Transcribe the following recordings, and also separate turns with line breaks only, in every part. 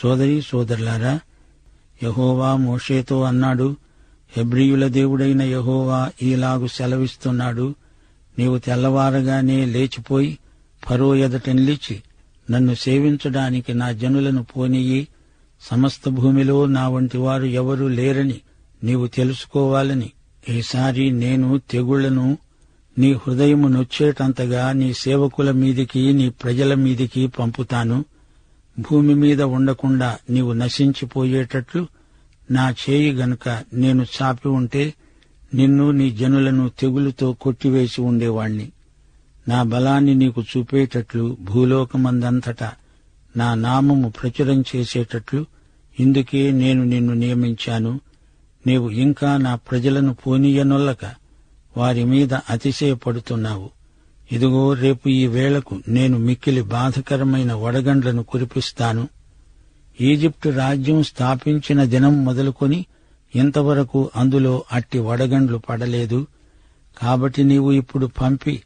సోదరి సోదరులారా యహోవా మోషేతో అన్నాడు హెబ్రియుల దేవుడైన యహోవా ఈలాగు సెలవిస్తున్నాడు నీవు తెల్లవారగానే లేచిపోయి ఫరో ఎదట నిలిచి నన్ను సేవించడానికి నా జనులను పోనీయి సమస్త భూమిలో నా వంటి వారు ఎవరూ లేరని నీవు తెలుసుకోవాలని ఈసారి నేను తెగుళ్ళను నీ హృదయము నొచ్చేటంతగా నీ సేవకుల మీదికి నీ ప్రజల మీదికి పంపుతాను. భూమి మీద ఉండకుండా నీవు నశించిపోయేటట్లు నా చేయి గనుక నేను చాపి ఉంటే నిన్ను నీ జనులను తెగులుతో కొట్టివేసి ఉండేవాణ్ణి. నా బలాన్ని నీకు చూపేటట్లు భూలోకమందంతటా నా నామము ప్రచురం చేసేటట్లు ఇందుకే నేను నిన్ను నియమించాను. నీవు ఇంకా నా ప్రజలను పోనీయనొల్లక వారి మీద అతిశయపడుతున్నావు. ఇదిగో రేపు ఈ వేళకు నేను మిక్కిలి బాధకరమైన వడగండ్లను కురిపిస్తాను. ఈజిప్టు రాజ్యం స్థాపించిన దినం మొదలుకొని ఇంతవరకు అందులో అట్టి వడగండ్లు పడలేదు. కాబట్టి నీవు ఇప్పుడు పంపి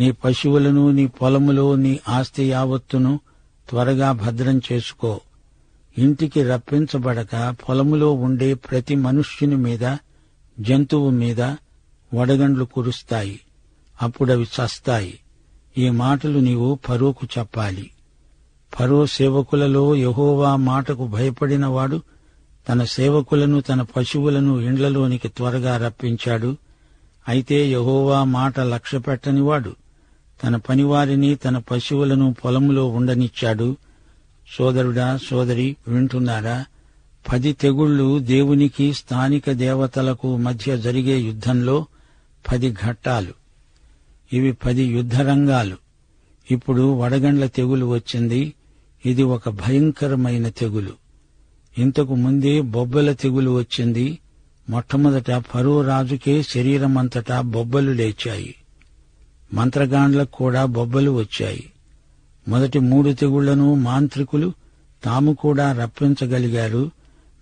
నీ పశువులను నీ పొలములో నీ ఆస్తి యావత్తును త్వరగా భద్రం చేసుకో. ఇంటికి రప్పించబడక పొలములో ఉండే ప్రతి మనుష్యుని మీద జంతువు మీద వడగండ్లు కురుస్తాయి. అప్పుడవి చస్తాయి. ఈ మాటలు నీవు ఫరోకు చెప్పాలి. ఫరో సేవకులలో యహోవా మాటకు భయపడినవాడు తన సేవకులను తన పశువులను ఇండ్లలోనికి త్వరగా రప్పించాడు. అయితే యహోవా మాట లక్ష్యపెట్టనివాడు. తన పనివారిని తన పశువులను పొలంలో ఉండనిచ్చాడు. సోదరుడా సోదరి వింటున్నారా? పది తెగుళ్ళు దేవునికి స్థానిక దేవతలకు మధ్య జరిగే యుద్ధంలో పది ఘట్టాలు. ఇవి పది యుద్ధరంగాలు. ఇప్పుడు వడగండ్ల తెగులు వచ్చింది. ఇది ఒక భయంకరమైన తెగులు. ఇంతకు ముందే బొబ్బల తెగులు వచ్చింది. మొట్టమొదట పరువు రాజుకే శరీరమంతటా బొబ్బలు లేచాయి. మంత్రగాండ్లకు కూడా బొబ్బలు వచ్చాయి. మొదటి మూడు తెగుళ్ళను మాంత్రికులు తాము కూడా రప్పించగలిగారు.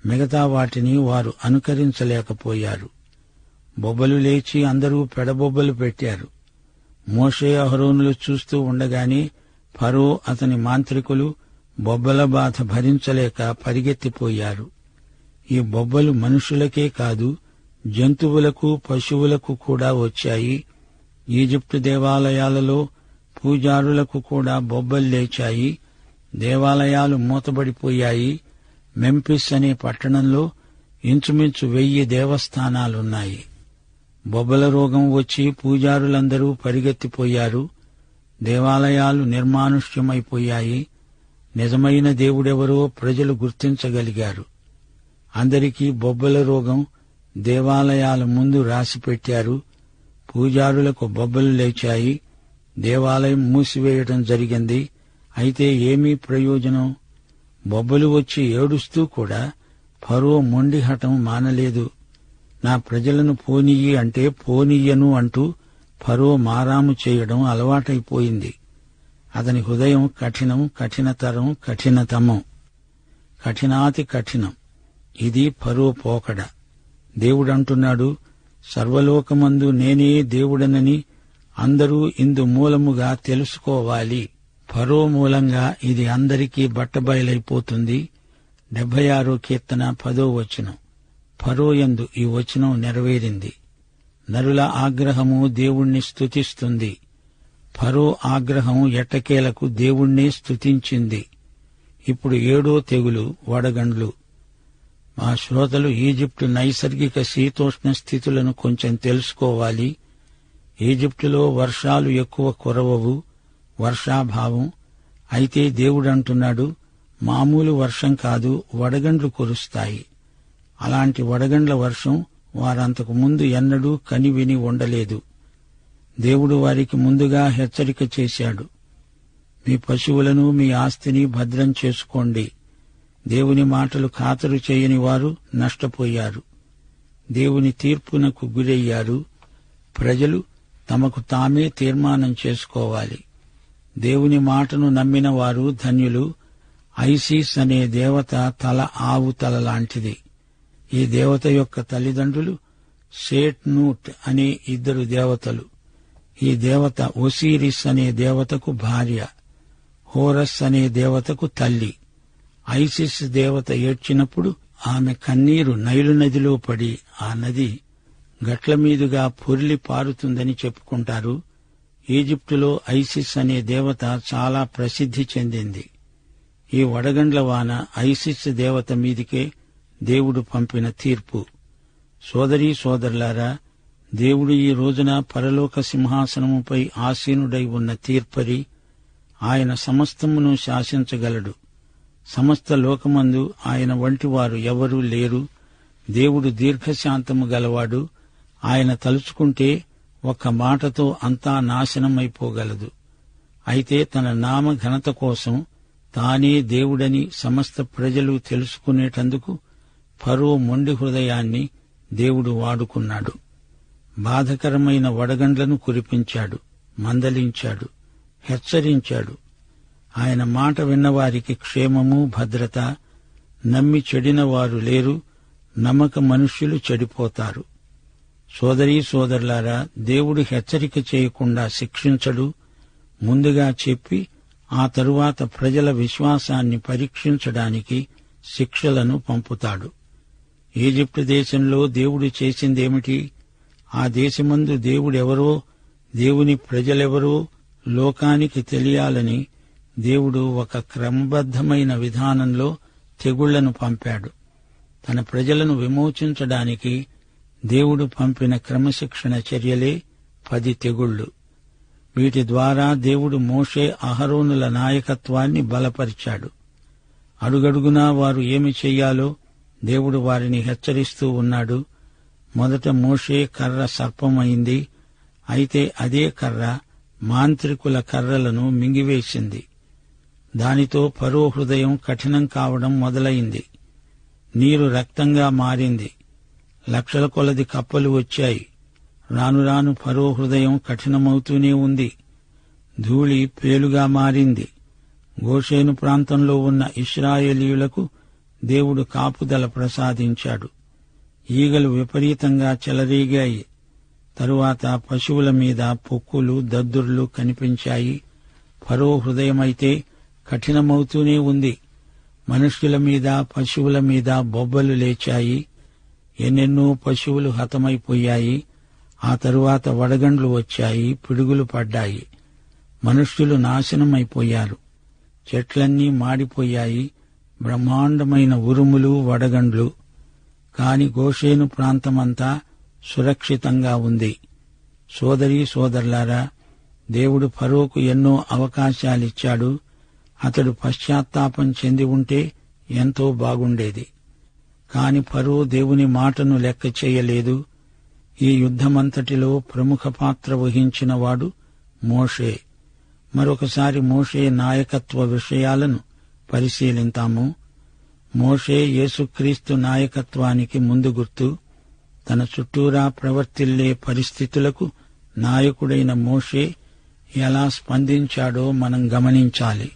మిగతా వాటిని వారు అనుకరించలేకపోయారు. బొబ్బలు లేచి అందరూ పెడబొబ్బలు పెట్టారు. మోషే అహరోనులు చూస్తూ ఉండగానే ఫరో అతని మాంత్రికులు బొబ్బల బాధ భరించలేక పరిగెత్తిపోయారు. ఈ బొబ్బలు మనుషులకే కాదు జంతువులకు పశువులకు కూడా వచ్చాయి. ఈజిప్టు దేవాలయాలలో పూజారులకు కూడా బొబ్బలు లేచాయి. దేవాలయాలు మూతబడిపోయాయి. మెంపిస్ అనే పట్టణంలో ఇంచుమించు వెయ్యి దేవస్థానాలున్నాయి. బొబ్బల రోగం వచ్చి పూజారులందరూ పరిగెత్తిపోయారు. దేవాలయాలు నిర్మానుష్యమైపోయాయి. నిజమైన దేవుడెవరో ప్రజలు గుర్తించగలిగారు. అందరికీ బొబ్బల రోగం దేవాలయాల ముందు రాసిపెట్టారు. పూజారులకు బొబ్బలు లేచాయి. దేవాలయం మూసివేయటం జరిగింది. అయితే ఏమీ ప్రయోజనం? బొబ్బలు వచ్చి ఏడుస్తూ కూడా ఫరో మొండిహటం మానలేదు. నా ప్రజలను పోనీయి అంటే పోనీయను అంటూ ఫరో మారాము చేయడం అలవాటైపోయింది. అతని హృదయం కఠినం కఠినతరం కఠినతమం. కఠినాతి కఠినం. ఇది ఫరో పోకడ. దేవుడంటున్నాడు సర్వలోకమందు నేనే దేవుడనని అందరూ ఇందు మూలముగా తెలుసుకోవాలి. ఫరో మూలంగా ఇది అందరికీ బట్టబయలైపోతుంది. డెబ్బై ఆరో కీర్తన పదో వచనం. ఫరోయందు ఈ వచనం నెరవేరింది. నరుల ఆగ్రహము దేవుణ్ణి స్తుతిస్తుంది. ఫరో ఆగ్రహం ఎట్టకేలకు దేవుణ్ణే స్తుతించింది. ఇప్పుడు ఏడో తెగులు వడగండ్లు. మా శ్రోతలు ఈజిప్టు నైసర్గిక శీతోష్ణ స్థితులను కొంచెం తెలుసుకోవాలి. ఈజిప్టులో వర్షాలు ఎక్కువ కురవవు వర్షాభావం. అయితే దేవుడంటున్నాడు మామూలు వర్షం కాదు వడగండ్లు కురుస్తాయి. అలాంటి వడగండ్ల వర్షం వారంతకు ముందు ఎన్నడూ కనివిని ఉండలేదు. దేవుడు వారికి ముందుగా హెచ్చరిక చేశాడు. మీ పశువులను మీ ఆస్తిని భద్రం చేసుకోండి. దేవుని మాటలు ఖాతరు చేయని వారు నష్టపోయారు. దేవుని తీర్పునకు గురయ్యారు. ప్రజలు తమకు తామే తీర్మానం చేసుకోవాలి. దేవుని మాటను నమ్మిన వారు ధన్యులు. ఐసిస్ అనే దేవత తల ఆవు తల లాంటిది. ఈ దేవత యొక్క తల్లిదండ్రులు సేట్ నూట్ అనే ఇద్దరు దేవతలు. ఈ దేవత ఒసీరిస్ అనే దేవతకు భార్య హోరస్ అనే దేవతకు తల్లి. ఐసిస్ దేవత ఏడ్చినప్పుడు ఆమె కన్నీరు నైలు నదిలో పడి ఆ నది గట్ల మీదుగా పొర్లి పారుతుందని చెప్పుకుంటారు. ఈజిప్టులో ఐసిస్ అనే దేవత చాలా ప్రసిద్ధి చెందింది. ఈ వడగండ్ల వాన ఐసిస్ దేవత మీదికే దేవుడు పంపిన తీర్పు. సోదరీ సోదరులారా దేవుడు ఈ రోజున పరలోక సింహాసనముపై ఆసీనుడై ఉన్న తీర్పరి ఆయన సమస్తమును శాసించగలడు. సమస్త లోకమందు ఆయన వంటివారు ఎవరూ లేరు. దేవుడు దీర్ఘశాంతము గలవాడు. ఆయన తలుచుకుంటే ఒక్క మాటతో అంతా నాశనమైపోగలదు. అయితే తన నామ ఘనత కోసం తానే దేవుడని సమస్త ప్రజలు తెలుసుకునేటందుకు ఫరో మొండి హృదయాన్ని దేవుడు వాడుకున్నాడు. బాధకరమైన వడగండ్లను కురిపించాడు మందలించాడు హెచ్చరించాడు. ఆయన మాట విన్నవారికి క్షేమము భద్రత నమ్మి చెడిన వారు లేరు నమ్మక మనుష్యులు చెడిపోతారు. సోదరీ సోదరులారా దేవుడు హెచ్చరిక చేయకుండా శిక్షించడు ముందుగా చెప్పి ఆ తరువాత ప్రజల విశ్వాసాన్ని పరీక్షించడానికి శిక్షలను పంపుతాడు. ఈజిప్టు దేశంలో దేవుడు చేసిందేమిటి? ఆ దేశమందు దేవుడెవరో దేవుని ప్రజలెవరో లోకానికి తెలియాలని దేవుడు ఒక క్రమబద్ధమైన విధానంలో తెగుళ్ళను పంపాడు. తన ప్రజలను విమోచించడానికి దేవుడు పంపిన క్రమశిక్షణ చర్యలే పది తెగుళ్ళు వీటి ద్వారా దేవుడు మోషే అహరోనుల నాయకత్వాన్ని బలపరిచాడు. అడుగడుగునా వారు ఏమి చెయ్యాలో దేవుడు వారిని హెచ్చరిస్తూ ఉన్నాడు. మొదట మోషే కర్ర సర్పమైంది. అయితే అదే కర్ర మాంత్రికుల కర్రలను మింగివేసింది. దానితో పరో హృదయం కఠినం కావడం మొదలైంది. నీరు రక్తంగా మారింది. లక్షల కొలది కప్పలు వచ్చాయి. రాను రాను ఫరో హృదయం కఠినమవుతూనే ఉంది. ధూళి పేలుగా మారింది. గోషేను ప్రాంతంలో ఉన్న ఇస్రాయేలీయులకు దేవుడు కాపుదల ప్రసాదించాడు. ఈగలు విపరీతంగా చెలరేగాయి. తరువాత పశువుల మీద పొక్కులు దద్దుర్లు కనిపించాయి. ఫరో హృదయమైతే కఠినమవుతూనే ఉంది. మనుష్యుల మీద పశువుల మీద బొబ్బలు లేచాయి. ఎన్నెన్నో పశువులు హతమైపోయాయి. ఆ తరువాత వడగండ్లు వచ్చాయి పిడుగులు పడ్డాయి. మనుష్యులు నాశనమైపోయారు. చెట్లన్నీ మాడిపోయాయి. బ్రహ్మాండమైన ఉరుములు వడగండ్లు. కాని గోషేను ప్రాంతమంతా సురక్షితంగా ఉంది. సోదరీ సోదరులారా దేవుడు ఫరోకు ఎన్నో అవకాశాలిచ్చాడు. అతడు పశ్చాత్తాపం చెంది ఉంటే ఎంతో బాగుండేది. కాని ఫరో దేవుని మాటను లెక్క చేయలేదు. ఈ యుద్ధమంతటిలో ప్రముఖ పాత్ర వహించినవాడు మోషే. మరొకసారి మోషే నాయకత్వ విషయాలను పరిశీలింతాము. మోషే యేసుక్రీస్తు నాయకత్వానికి ముందు గుర్తు తన చుట్టూరా ప్రవర్తిల్లే పరిస్థితులకు నాయకుడైన మోషే ఎలా స్పందించాడో మనం గమనించాలి.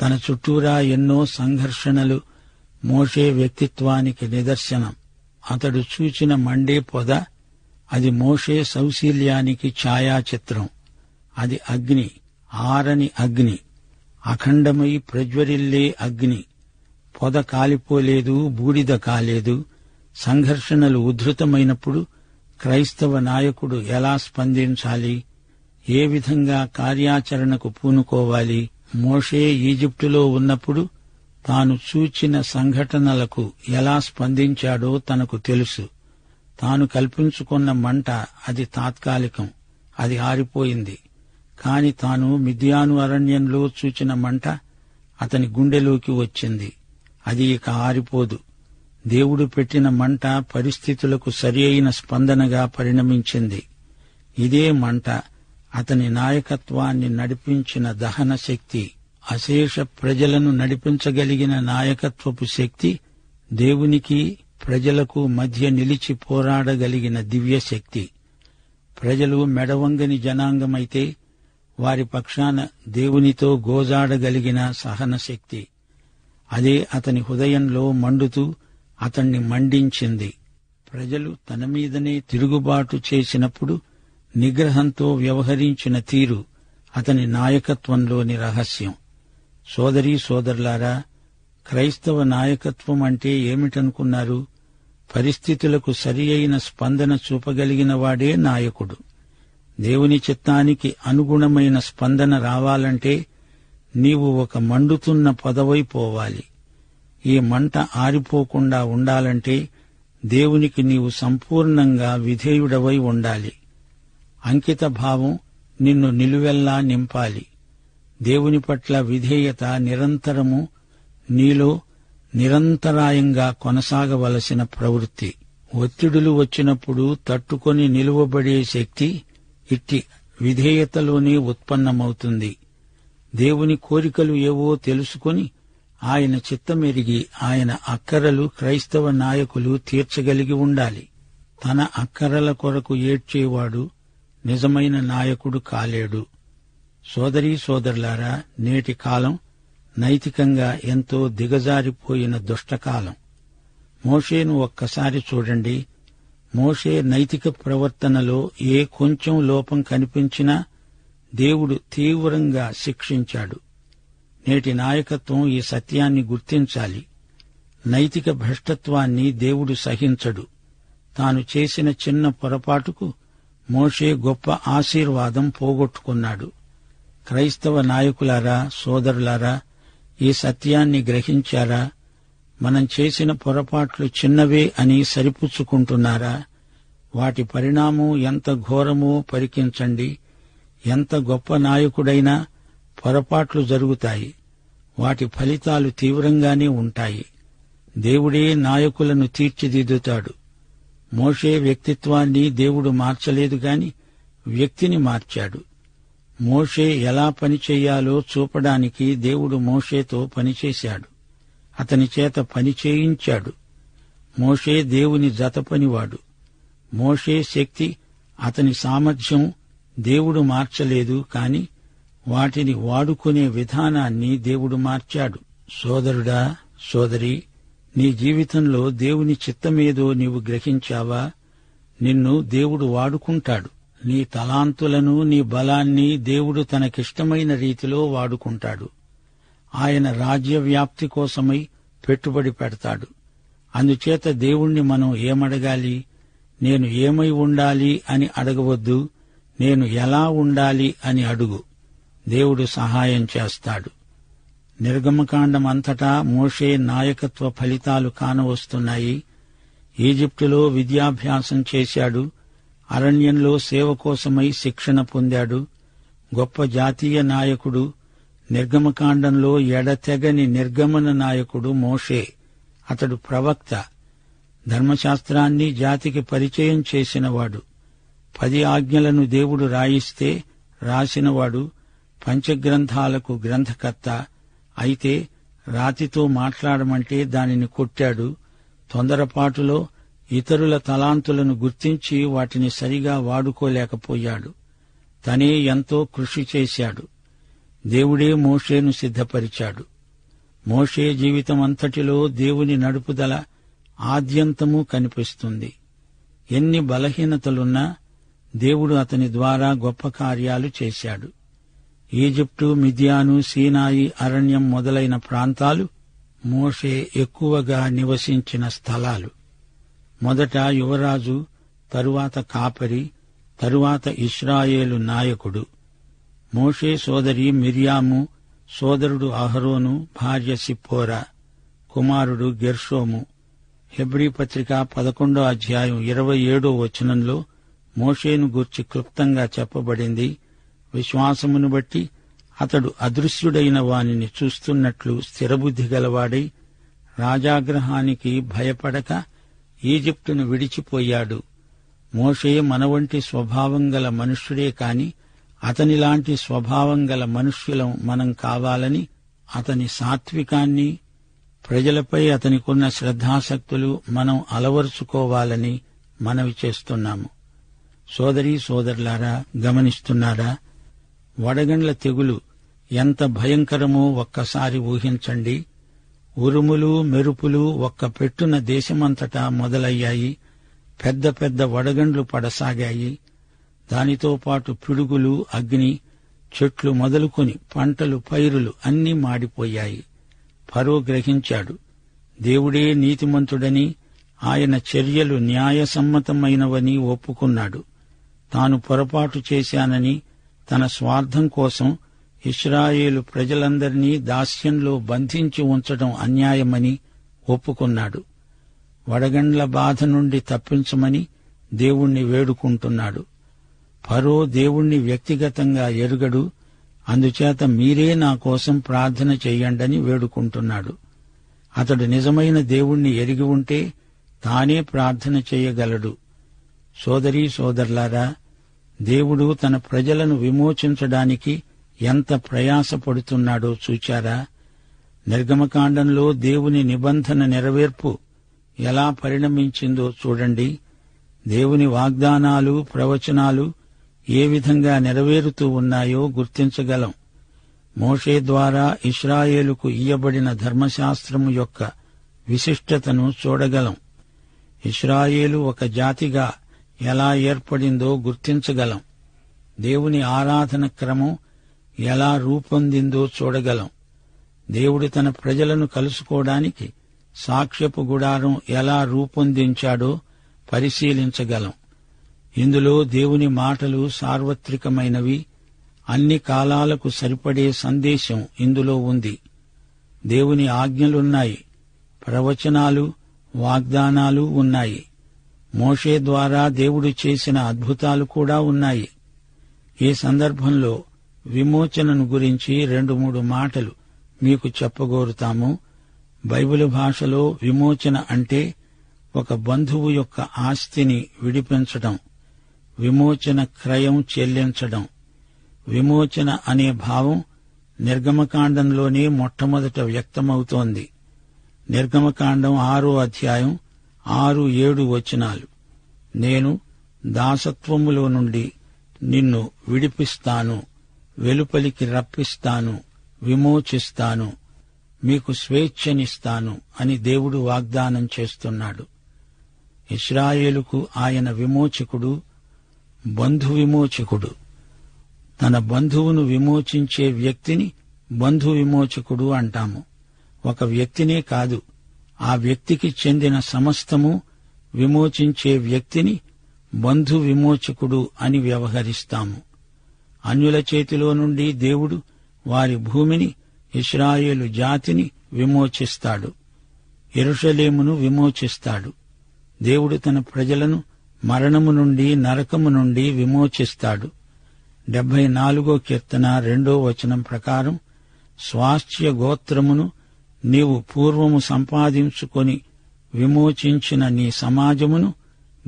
తన చుట్టూరా ఎన్నో సంఘర్షణలు మోషే వ్యక్తిత్వానికి నిదర్శనం. అతడు చూచిన మండే పొద అది మోషే సౌశీల్యానికి ఛాయాచిత్రం. అది అగ్ని ఆరని అగ్ని. అఖండమై ప్రజ్వరిల్లే అగ్ని. పొద కాలిపోలేదు బూడిద కాలేదు. సంఘర్షణలు ఉధృతమైనప్పుడు క్రైస్తవ నాయకుడు ఎలా స్పందించాలి? ఏ విధంగా కార్యాచరణకు పూనుకోవాలి? మోషే ఈజిప్టులో ఉన్నప్పుడు తాను చూచిన సంఘటనలకు ఎలా స్పందించాడో తనకు తెలుసు. తాను కల్పించుకున్న మంట అది తాత్కాలికం. అది ఆరిపోయింది. కాని తాను మిద్యాను అరణ్యంలో చూచిన మంట అతని గుండెలోకి వచ్చింది. అది ఇక ఆరిపోదు. దేవుడు పెట్టిన మంట పరిస్థితులకు సరి అయిన స్పందనగా పరిణమించింది. ఇదే మంట అతని నాయకత్వాన్ని నడిపించిన దహన శక్తి. అశేష ప్రజలను నడిపించగలిగిన నాయకత్వపు శక్తి దేవునికి ప్రజలకు మధ్య నిలిచి పోరాడగలిగిన దివ్య శక్తి ప్రజలు మెడవంగని జనాంగమైతే వారి పక్షాన దేవునితో గోజాడగలిగిన సహన శక్తి అదే అతని హృదయంలో మండుతూ అతణ్ణి మండించింది. ప్రజలు తన మీదనే తిరుగుబాటు చేసినప్పుడు నిగ్రహంతో వ్యవహరించిన తీరు అతని నాయకత్వంలోని రహస్యం. సోదరీ సోదరులారా క్రైస్తవ నాయకత్వం అంటే ఏమిటనుకున్నారు? పరిస్థితులకు సరి అయిన స్పందన చూపగలిగిన వాడే నాయకుడు. దేవుని చిత్తానికి అనుగుణమైన స్పందన రావాలంటే నీవు ఒక మండుతున్న పదవై పోవాలి. ఈ మంట ఆరిపోకుండా ఉండాలంటే దేవునికి నీవు సంపూర్ణంగా విధేయుడవై ఉండాలి. అంకిత భావం నిన్ను నిలువెల్లా నింపాలి. దేవుని పట్ల విధేయత నిరంతరము నీలో నిరంతరాయంగా కొనసాగవలసిన ప్రవృత్తి. ఒత్తిడులు వచ్చినప్పుడు తట్టుకొని నిలువబడే శక్తి ఇట్టి విధేయతలోనే ఉత్పన్నమవుతుంది. దేవుని కోరికలు ఏవో తెలుసుకొని ఆయన చిత్తమెరిగి ఆయన అక్కరలు క్రైస్తవ నాయకులు తీర్చగలిగి ఉండాలి. తన అక్కరల కొరకు ఏడ్చేవాడు నిజమైన నాయకుడు కాలేడు. సోదరీ సోదరులారా నేటి కాలం నైతికంగా ఎంతో దిగజారిపోయిన దుష్టకాలం. మోషేను ఒక్కసారి చూడండి. మోషే నైతిక ప్రవర్తనలో ఏ కొంచెం లోపం కనిపించినా దేవుడు తీవ్రంగా శిక్షించాడు. నేటి నాయకత్వం ఈ సత్యాన్ని గుర్తించాలి. నైతిక భ్రష్టత్వాన్ని దేవుడు సహించడు. తాను చేసిన చిన్న పొరపాటుకు మోషే గొప్ప ఆశీర్వాదం పోగొట్టుకున్నాడు. క్రైస్తవ నాయకులారా సోదరులారా ఈ సత్యాన్ని గ్రహించారా? మనం చేసిన పొరపాట్లు చిన్నవే అని సరిపుచ్చుకుంటున్నారా? వాటి పరిణామం ఎంత ఘోరమో పరికించండి. ఎంత గొప్ప నాయకుడైనా పొరపాట్లు జరుగుతాయి. వాటి ఫలితాలు తీవ్రంగానే ఉంటాయి. దేవుడే నాయకులను తీర్చిదిద్దుతాడు. మోషే వ్యక్తిత్వాన్ని దేవుడు మార్చలేదు గాని వ్యక్తిని మార్చాడు. మోషే ఎలా పని చూపడానికి దేవుడు మోషేతో పనిచేశాడు. అతని చేత పని చేయించాడు. మోషే దేవుని జతపనివాడు. మోషే శక్తి అతని సామర్థ్యం దేవుడు మార్చలేదు కాని వాటిని వాడుకునే విధానాన్ని దేవుడు మార్చాడు. సోదరుడా సోదరి నీ జీవితంలో దేవుని చిత్తమేదో నీవు గ్రహించావా? నిన్ను దేవుడు వాడుకుంటాడు. నీ తలాంతులను నీ బలాన్ని దేవుడు తనకిష్టమైన రీతిలో వాడుకుంటాడు. ఆయన రాజ్య వ్యాప్తి కోసమై పెట్టుబడి పెడతాడు. అందుచేత దేవుణ్ణి మనం ఏమడగాలి? నేను ఏమై ఉండాలి అని అడగవద్దు. నేను ఎలా ఉండాలి అని అడుగు. దేవుడు సహాయం చేస్తాడు. నిర్గమకాండం అంతటా మోషే నాయకత్వ ఫలితాలు కానవస్తున్నాయి. ఈజిప్టులో విద్యాభ్యాసం చేశాడు. అరణ్యంలో సేవ కోసమై శిక్షణ పొందాడు. గొప్ప జాతీయ నాయకుడు నిర్గమకాండంలో ఎడతెగని నిర్గమన నాయకుడు మోషే. అతడు ప్రవక్త. ధర్మశాస్త్రాన్ని జాతికి పరిచయం చేసినవాడు. పది ఆజ్ఞలను దేవుడు రాయిస్తే రాసినవాడు పంచగ్రంథాలకు గ్రంథకర్త. అయితే రాతితో మాట్లాడమంటే దానిని కొట్టాడు. తొందరపాటులో ఇతరుల తలాంతులను గుర్తించి వాటిని సరిగా వాడుకోలేకపోయాడు. తనే ఎంతో కృషి చేశాడు. దేవుడే మోషేను సిద్ధపరిచాడు. మోషే జీవితం అంతటిలో దేవుని నడుపుదల ఆద్యంతము కనిపిస్తుంది. ఎన్ని బలహీనతలున్నా దేవుడు అతని ద్వారా గొప్ప కార్యాలు చేశాడు. ఈజిప్టు మిథియాను సీనాయి అరణ్యం మొదలైన ప్రాంతాలు మోషే ఎక్కువగా నివసించిన స్థలాలు. మొదట యువరాజు తరువాత కాపరి తరువాత ఇస్రాయేలు నాయకుడు మోషే సోదరి మిర్యాము సోదరుడు అహరోను భార్య సిప్పోరా కుమారుడు గెర్షోము. హెబ్రీ పత్రిక పదకొండో అధ్యాయం ఇరవై ఏడో వచనంలో మోషేను గూర్చి క్లుప్తంగా చెప్పబడింది. విశ్వాసమును బట్టి అతడు అదృశ్యుడైన వానిని చూస్తున్నట్లు స్థిరబుద్ధి గలవాడై రాజాగ్రహానికి భయపడక ఈజిప్టును విడిచిపోయాడు. మోషే మన వంటి స్వభావం గల మనుష్యుడే కాని అతనిలాంటి స్వభావం గల మనుష్యులం మనం కావాలని అతని సాత్వికాన్ని ప్రజలపై అతనికున్న శ్రద్ధాసక్తులు మనం అలవరుచుకోవాలని మనవి చేస్తున్నాము. సోదరీ సోదరులారా గమనిస్తున్నారా? వడగండ్ల తెగులు ఎంత భయంకరమో ఒక్కసారి ఊహించండి. ఉరుములు మెరుపులు ఒక్క పెట్టున దేశమంతటా మొదలయ్యాయి. పెద్ద పెద్ద వడగండ్లు పడసాగాయి. దానితో పాటు పిడుగులు అగ్ని చెట్లు మొదలుకొని పంటలు పైరులు అన్నీ మాడిపోయాయి. ఫరో గ్రహించాడు దేవుడే నీతిమంతుడని ఆయన చర్యలు న్యాయసమ్మతమైనవని ఒప్పుకున్నాడు. తాను పొరపాటు చేశానని తన స్వార్థం కోసం ఇస్రాయేలు ప్రజలందరినీ దాస్యంలో బంధించి ఉంచడం అన్యాయమని ఒప్పుకున్నాడు. వడగండ్ల బాధ నుండి తప్పించమని దేవుణ్ణి వేడుకుంటున్నాడు. ఫరో దేవుణ్ణి వ్యక్తిగతంగా ఎరుగడు అందుచేత మీరే నా కోసం ప్రార్థన చెయ్యండని వేడుకుంటున్నాడు. అతడు నిజమైన దేవుణ్ణి ఎరిగి ఉంటే తానే ప్రార్థన చేయగలడు. సోదరీ సోదరులారా దేవుడు తన ప్రజలను విమోచించడానికి ఎంత ప్రయాసపడుతున్నాడో చూచారా? నిర్గమకాండంలో దేవుని నిబంధన నెరవేర్పు ఎలా పరిణమించిందో చూడండి. దేవుని వాగ్దానాలు ప్రవచనాలు ఏ విధంగా నెరవేరుతూ ఉన్నాయో గుర్తించగలం. మోషే ద్వారా ఇస్రాయేలుకు ఇయ్యబడిన ధర్మశాస్త్రము యొక్క విశిష్టతను చూడగలం. ఇస్రాయేలు ఒక జాతిగా ఎలా ఏర్పడిందో గుర్తించగలం. దేవుని ఆరాధన క్రమం ఎలా రూపొందిందో చూడగలం. దేవుడు తన ప్రజలను కలుసుకోవడానికి సాక్ష్యపు గుడారం ఎలా రూపొందించాడో పరిశీలించగలం. ఇందులో దేవుని మాటలు సార్వత్రికమైనవి అన్ని కాలాలకు సరిపడే సందేశం ఇందులో ఉంది. దేవుని ఆజ్ఞలున్నాయి ప్రవచనాలు వాగ్దానాలు ఉన్నాయి. మోషే ద్వారా దేవుడు చేసిన అద్భుతాలు కూడా ఉన్నాయి. ఈ సందర్భంలో విమోచనను గురించి రెండు మూడు మాటలు మీకు చెప్పగోరుతాము. బైబిల్ భాషలో విమోచన అంటే ఒక బంధువు యొక్క ఆస్తిని విడిపించటం. విమోచన క్రయం చెల్లించడం. విమోచన అనే భావం నిర్గమకాండంలోనే మొట్టమొదట వ్యక్తమవుతోంది. నిర్గమకాండం ఆరో అధ్యాయం ఆరు ఏడు వచనాలు. నేను దాసత్వములో నుండి నిన్ను విడిపిస్తాను వెలుపలికి రప్పిస్తాను విమోచిస్తాను మీకు స్వేచ్ఛనిస్తాను అని దేవుడు వాగ్దానం చేస్తున్నాడు. ఇస్రాయేలుకు ఆయన విమోచకుడు బంధు విమోచకుడు తన బంధువును విమోచించే వ్యక్తిని బంధు విమోచకుడు అంటాము. ఒక వ్యక్తినే కాదు ఆ వ్యక్తికి చెందిన సమస్తము విమోచించే వ్యక్తిని బంధు విమోచకుడు అని వ్యవహరిస్తాము. అన్యుల చేతిలో నుండి దేవుడు వారి భూమిని ఇస్రాయేలు జాతిని విమోచిస్తాడు. ఎరుషలేమును విమోచిస్తాడు. దేవుడు తన ప్రజలను మరణము నుండి నరకము నుండి విమోచిస్తాడు. డెబ్బై నాలుగో కీర్తన రెండో వచనం ప్రకారం స్వాస్థ్య గోత్రమును నీవు పూర్వము సంపాదించుకొని విమోచించిన నీ సమాజమును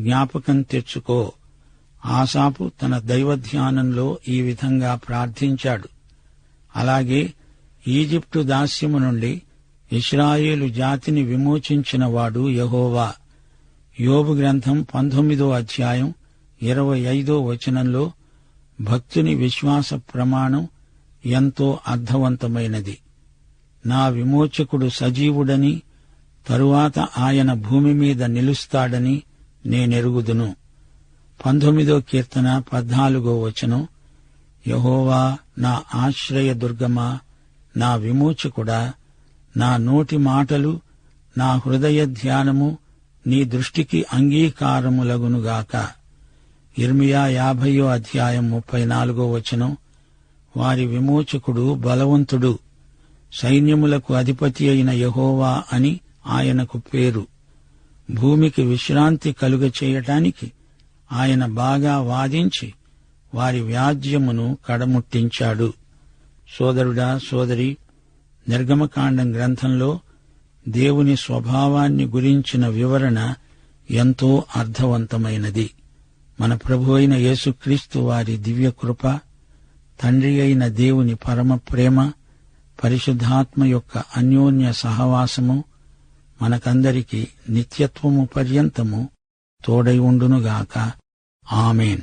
జ్ఞాపకం తెచ్చుకో. ఆసాపు తన దైవధ్యానంలో ఈ విధంగా ప్రార్థించాడు. అలాగే ఈజిప్టు దాస్యము నుండి ఇస్రాయేలు జాతిని విమోచించినవాడు యహోవా. యోబు గ్రంథం పంతొమ్మిదో అధ్యాయం ఇరవై ఐదో వచనంలో భక్తుని విశ్వాస ప్రమాణం ఎంతో అర్థవంతమైనది. నా విమోచకుడు సజీవుడని తరువాత ఆయన భూమి మీద నిలుస్తాడని నేనెరుగుదును. పంతొమ్మిదో కీర్తన పద్నాలుగో వచనం యహోవా నా ఆశ్రయదుర్గమా నా విమోచకుడా నా నోటి మాటలు నా హృదయ ధ్యానము నీ దృష్టికి అంగీకారములగునుగాక. ఇర్మియా యాభయో అధ్యాయం ముప్పై నాలుగో వచనం. వారి విమోచకుడు బలవంతుడు. సైన్యములకు అధిపతి అయిన యహోవా అని ఆయనకు పేరు. భూమికి విశ్రాంతి కలుగ చేయటానికి ఆయన బాగా వాదించి వారి వ్యాజ్యమును కడముట్టించాడు. సోదరుడా సోదరి నిర్గమకాండం గ్రంథంలో దేవుని స్వభావాన్ని గురించిన వివరణ ఎంతో అర్థవంతమైనది. మన ప్రభు అయిన యేసుక్రీస్తు వారి దివ్య కృప తండ్రి అయిన దేవుని పరమ ప్రేమ పరిశుద్ధాత్మ యొక్క అన్యోన్య సహవాసము మనకందరికీ నిత్యత్వము పర్యంతము తోడై ఉండునుగాక. ఆమెన్.